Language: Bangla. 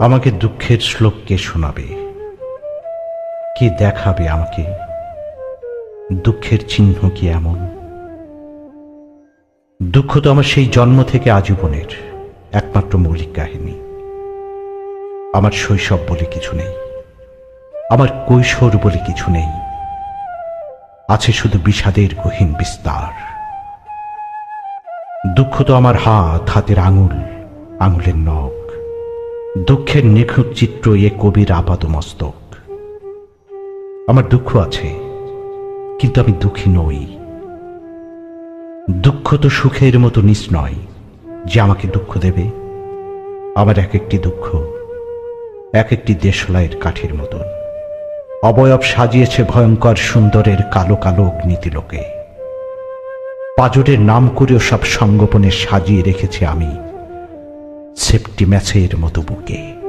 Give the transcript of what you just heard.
আমাকে দুঃখের শ্লোক কে শোনাবে? কে দেখাবে আমাকে? দুঃখের চিহ্ন কি এমন? দুঃখ তো আমার সেই জন্ম থেকে আজীবনের, একমাত্র মৌলিক কাহিনী। আমার শৈশব বলে কিছু নেই। আমার কৈশোর বলে কিছু নেই। আছে শুধু বিষাদের গহীন বিস্তার। দুঃখ তো আমার হাত, হাতের আঙুল, আঙুলের নখ। দুঃখের নিখুঁত চিত্র এ কবির আপাত মস্তক আমার দুঃখ আছে, কিন্তু আমি দুঃখী নই। দুঃখ তো সুখের মতো নিস নয় যে আমাকে দুঃখ দেবে। আমার এক একটি দুঃখ এক একটি দেশলাইয়ের কাঠির মতন। অবয়ব সাজিয়েছে ভয়ঙ্কর সুন্দরের কালো কালো অগ্নিতিলোকে। পাজরের নাম করেও সব সঙ্গোপনে সাজিয়ে রেখেছি আমি সেফটি ম্যাচের মতো বুকে।